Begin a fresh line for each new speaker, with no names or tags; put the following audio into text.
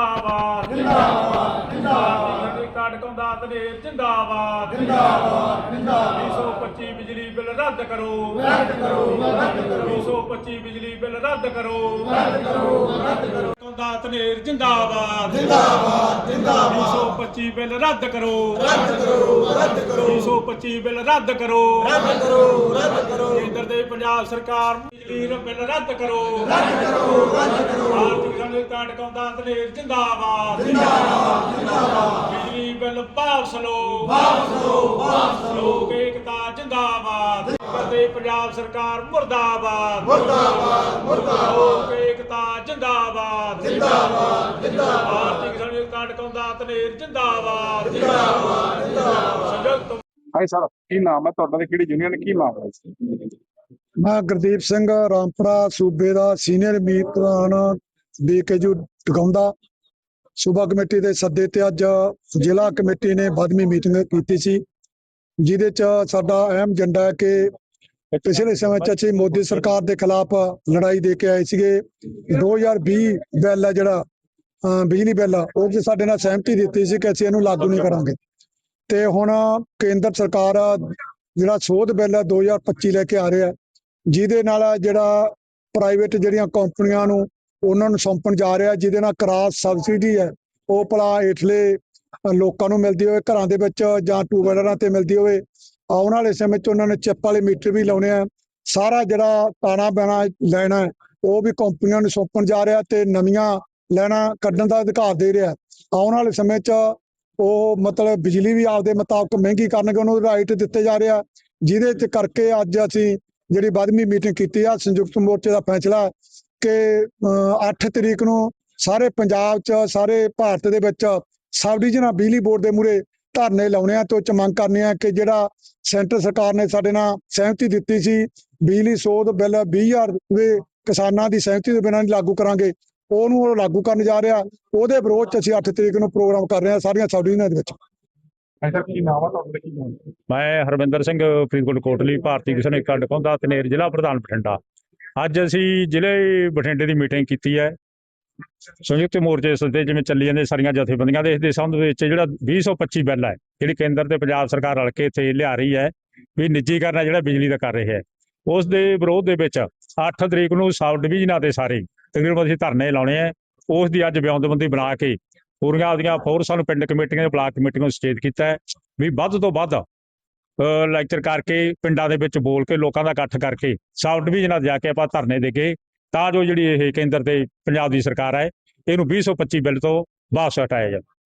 ਜਿੰਦਾਬਾਦ ਜਿੰਦਾਬਾਦ ਜਿੰਦਾਬਾਦ ਕਾਟਕੋਂ ਦਾ ਤਨੇਰ ਜਿੰਦਾਬਾਦ ਜਿੰਦਾਬਾਦ ਜਿੰਦਾਬਾਦ 225 ਬਿਜਲੀ ਬਿੱਲ ਰੱਦ ਕਰੋ ਰੱਦ ਕਰੋ ਰੱਦ ਕਰੋ 225 ਬਿਜਲੀ ਬਿੱਲ ਰੱਦ ਕਰੋ ਰੱਦ ਕਰੋ ਰੱਦ ਕਰੋ ਦਾ ਤਨੇਰ ਜਿੰਦਾਬਾਦ ਜਿੰਦਾਬਾਦ ਜਿੰਦਾਬਾਦ 225 ਬਿੱਲ ਰੱਦ ਕਰੋ ਰੱਦ ਕਰੋ ਰੱਦ ਕਰੋ 225 ਬਿੱਲ ਰੱਦ ਕਰੋ ਰੱਦ ਕਰੋ ਰੱਦ ਕਰੋ ਕੇਂਦਰ ਦੇ ਪੰਜਾਬ ਸਰਕਾਰ ਬਿਜਲੀ ਦਾ ਬਿੱਲ ਰੱਦ ਕਰੋ ਰੱਦ ਕਰੋ ਰੱਦ ਕਰੋ ਆਰਥਿਕ ਸੰਗਠਨ ਕਾਟਕੋਂ ਦਾ ਤਨੇਰ ਜਿੰਦਾਬਾਦ। ਜਿੰਦਾਬਾਦ ਜਿੰਦਾਬਾਦ। ਬਿਜਲੀ ਬਿੱਲ ਵਾਪਸ ਲਓ ਵਾਪਸ ਲਓ ਵਾਪਸ ਲੋਕ ਏਕਤਾ ਜਿੰਦਾਬਾਦ। ਤੇ ਪੰਜਾਬ ਸਰਕਾਰ ਮੁਰਦਾਬਾਦ। ਮੁਰਦਾਬਾਦ ਮੁਰਦਾਬਾਦ। ਲੋਕ ਏਕਤਾ ਜਿੰਦਾਬਾਦ। ਜਿੰਦਾਬਾਦ ਜਿੰਦਾਬਾਦ। ਆਰਥਿਕ ਸੰਗਠਨ ਕਾਟਕੋਂ ਦਾ ਤਨੇਰ ਜਿੰਦਾਬਾਦ। ਜਿੰਦਾਬਾਦ ਜਿੰਦਾਬਾਦ। ਸੰਯੁਕਤ
ਹਾਈ ਸਰ ਕੀ ਨਾਮ ਹੈ ਤੁਹਾਡਾ ਤੇ ਕਿਹੜੀ ਯੂਨੀਅਨ ਕੀ ਮਾਮਲਾ ਹੈ
ਮੈਂ ਗੁਰਦੀਪ ਸਿੰਘ ਰਾਮਪੁਰਾ ਸੂਬੇ ਦਾ ਸੀਨੀਅਰ ਮੀਤ ਪ੍ਰਧਾਨ ਬੀਕੇਯੂ ਟਿਕਾਉਂਦਾ। ਸੂਬਾ ਕਮੇਟੀ ਦੇ ਸੱਦੇ ਤੇ ਅੱਜ ਜ਼ਿਲ੍ਹਾ ਕਮੇਟੀ ਨੇ ਬਾਦਮੀ ਮੀਟਿੰਗ ਕੀਤੀ ਸੀ, ਜਿਹਦੇ ਚ ਸਾਡਾ ਅਹਿਮ ਏਜੰਡਾ ਹੈ ਕਿ ਪਿਛਲੇ ਸਮੇਂ ਚ ਅਸੀਂ ਮੋਦੀ ਸਰਕਾਰ ਦੇ ਖਿਲਾਫ ਲੜਾਈ ਦੇ ਕੇ ਆਏ ਸੀਗੇ। 2020 ਬਿੱਲ ਹੈ ਜਿਹੜਾ, ਅਹ ਬਿਜਲੀ ਬਿੱਲ, ਉਹ 'ਚ ਸਾਡੇ ਨਾਲ ਸਹਿਮਤੀ ਦਿੱਤੀ ਸੀ ਕਿ ਅਸੀਂ ਇਹਨੂੰ ਲਾਗੂ ਨਹੀਂ ਕਰਾਂਗੇ। ਤੇ ਹੁਣ ਕੇਂਦਰ ਸਰਕਾਰ ਜਿਹੜਾ ਸੋਧ ਬਿੱਲ ਹੈ 2025 ਲੈ ਕੇ ਆ ਰਿਹਾ, ਜਿਹਦੇ ਨਾਲ ਜਿਹੜਾ ਪ੍ਰਾਈਵੇਟ ਜਿਹੜੀਆਂ ਕੰਪਨੀਆਂ ਨੂੰ ਉਹਨਾਂ ਨੂੰ ਸੌਂਪਣ ਜਾ ਰਿਹਾ, ਜਿਹਦੇ ਨਾਲ ਕਰਾਸ ਸਬਸਿਡੀ ਹੈ, ਉਹ ਭਲਾ ਹੇਠਲੇ ਲੋਕਾਂ ਨੂੰ ਮਿਲਦੀ ਹੋਵੇ, ਘਰਾਂ ਦੇ ਵਿੱਚ ਜਾਂ ਟੂ ਵੀਲਰਾਂ ਤੇ ਮਿਲਦੀ ਹੋਵੇ, ਆਉਣ ਵਾਲੇ ਸਮੇਂ 'ਚ ਉਹਨਾਂ ਨੇ ਚਿੱਪ ਵਾਲੇ ਮੀਟਰ ਵੀ ਲਾਉਣੇ ਆ, ਸਾਰਾ ਜਿਹੜਾ ਤਾਣਾ ਬੈਣਾ ਲੈਣਾ, ਉਹ ਵੀ ਕੰਪਨੀਆਂ ਨੂੰ ਸੌਂਪਣ ਜਾ ਰਿਹਾ ਤੇ ਨਵੀਆਂ ਲੈਣਾ ਕੱਢਣ ਦਾ ਅਧਿਕਾਰ ਦੇ ਰਿਹਾ। ਆਉਣ ਵਾਲੇ ਸਮੇਂ 'ਚ ਉਹ ਮਤਲਬ ਬਿਜਲੀ ਵੀ ਆਪਦੇ ਮੁਤਾਬਕ ਮਹਿੰਗੀ ਕਰਨਗੇ, ਉਹਨਾਂ ਨੂੰ ਰਾਈਟ ਦਿੱਤੇ ਜਾ ਰਿਹਾ, ਜਿਹਦੇ ਤੇ ਕਰਕੇ ਅੱਜ ਅਸੀਂ ਜਿਹੜੀ ਬਾਦਮੀ ਮੀਟਿੰਗ ਕੀਤੀ ਆ, ਸੰਯੁਕਤ ਮੋਰਚੇ ਦਾ ਫੈਸਲਾ ਕਿ ਅਹ, 8 ਤਰੀਕ ਨੂੰ ਸਾਰੇ ਪੰਜਾਬ 'ਚ ਸਾਰੇ ਭਾਰਤ ਦੇ ਵਿੱਚ ਸਬ ਡਿਵੀਜ਼ਨਾਂ ਬਿਜਲੀ ਬੋਰਡ ਦੇ ਮੂਰੇ ਧਰਨੇ ਲਾਉਣੇ ਆ ਤੇ ਮੰਗ ਕਰਨੀ ਆ ਕਿ ਜਿਹੜਾ ਸੈਂਟਰ ਸਰਕਾਰ ਨੇ ਸਾਡੇ ਨਾਲ ਸਹਿਮਤੀ ਦਿੱਤੀ ਸੀ ਬਿਜਲੀ ਸੋਧ ਬਿੱਲ 20000 ਦੇ ਕਿਸਾਨਾਂ ਦੀ ਸਹਿਮਤੀ ਦੇ ਬਿਨਾਂ ਨਹੀਂ ਲਾਗੂ ਕਰਾਂਗੇ ਉਹਨੂੰ ਉਹ ਲਾਗੂ ਕਰਨ ਜਾ ਰਿਹਾ ਉਹਦੇ ਵਿਰੋਧ 'ਚ ਅਸੀਂ 8 ਤਰੀਕ ਨੂੰ ਪ੍ਰੋਗਰਾਮ ਕਰ ਰਹੇ ਹਾਂ ਸਾਰੀਆਂ ਸਬ ਡਿਵੀਜ਼ਨਾਂ ਦੇ ਵਿੱਚ।
ਤੇ
ਮੈਂ ਹਰਵਿੰਦਰ ਸਿੰਘ ਫਰੀਦਕੋਟ ਕੋਟਲੀ ਭਾਰਤੀ ਕਿਸਾਨ ਏਕਤਾ ਡਕੌਂਦਾ ਤਨੇਰ ਜ਼ਿਲ੍ਹਾ ਪ੍ਰਧਾਨ ਬਠਿੰਡਾ। ਅੱਜ ਅਸੀਂ ਜ਼ਿਲ੍ਹੇ ਬਠਿੰਡੇ ਦੀ ਮੀਟਿੰਗ ਕੀਤੀ ਹੈ। ਸੰਯੁਕਤ ਮੋਰਚੇ ਸੱਦੇ ਜਿਵੇਂ ਚੱਲੀ ਜਾਂਦੇ ਸਾਰੀਆਂ ਜਥੇਬੰਦੀਆਂ ਦੇ, ਇਸ ਦੇ ਸੰਬੰਧ ਵਿੱਚ ਜਿਹੜਾ 2025 ਬਿੱਲ ਹੈ, ਜਿਹੜੀ ਕੇਂਦਰ ਤੇ ਪੰਜਾਬ ਸਰਕਾਰ ਰਲ ਕੇ ਇੱਥੇ ਲਿਆ ਰਹੀ ਹੈ, ਵੀ ਨਿੱਜੀਕਰਨ ਹੈ ਜਿਹੜਾ ਬਿਜਲੀ ਦਾ ਕਰ ਰਿਹਾ ਹੈ। ਉਸ ਦੇ ਵਿਰੋਧ ਦੇ ਵਿੱਚ 8 ਤਰੀਕ ਨੂੰ ਸਬ ਡਿਵੀਜ਼ਨਾਂ ਦੇ ਸਾਰੇ ਤਕਰੀਬਨ ਅਸੀਂ ਧਰਨੇ ਲਾਉਣੇ ਆ ਉਸ ਦੀ ਅੱਜ ਬਿਆਨਬੰਦੀ ਬਣਾ ਕੇ ਪੂਰੀਆਂ ਆਪਦੀਆਂ ਫੋਰਸਾਂ ਨੂੰ ਪਿੰਡ ਕਮੇਟੀਆਂ ਤੇ ਬਲਾਕ ਕਮੇਟੀਆਂ ਨੂੰ ਸੁਚੇਤ ਕੀਤਾ ਹੈ, ਵੀ ਵੱਧ ਤੋਂ ਵੱਧ ਲੈਕਚਰ ਕਰਕੇ ਪਿੰਡਾਂ ਦੇ ਵਿੱਚ ਬੋਲ ਕੇ ਲੋਕਾਂ ਦਾ ਇਕੱਠ ਕਰਕੇ ਸਬ ਡਿਵੀਜ਼ਨਾਂ 'ਤੇ ਜਾ ਕੇ ਆਪਾਂ ਧਰਨੇ ਦੇ ਕੇ, ਤਾਂ ਜੋ ਜਿਹੜੀ ਇਹ ਕੇਂਦਰ ਤੇ ਪੰਜਾਬ ਦੀ ਸਰਕਾਰ ਹੈ ਇਹਨੂੰ 2025 ਬਿੱਲ ਤੋਂ ਵਾਪਸ ਹਟਾਇਆ ਜਾਵੇ।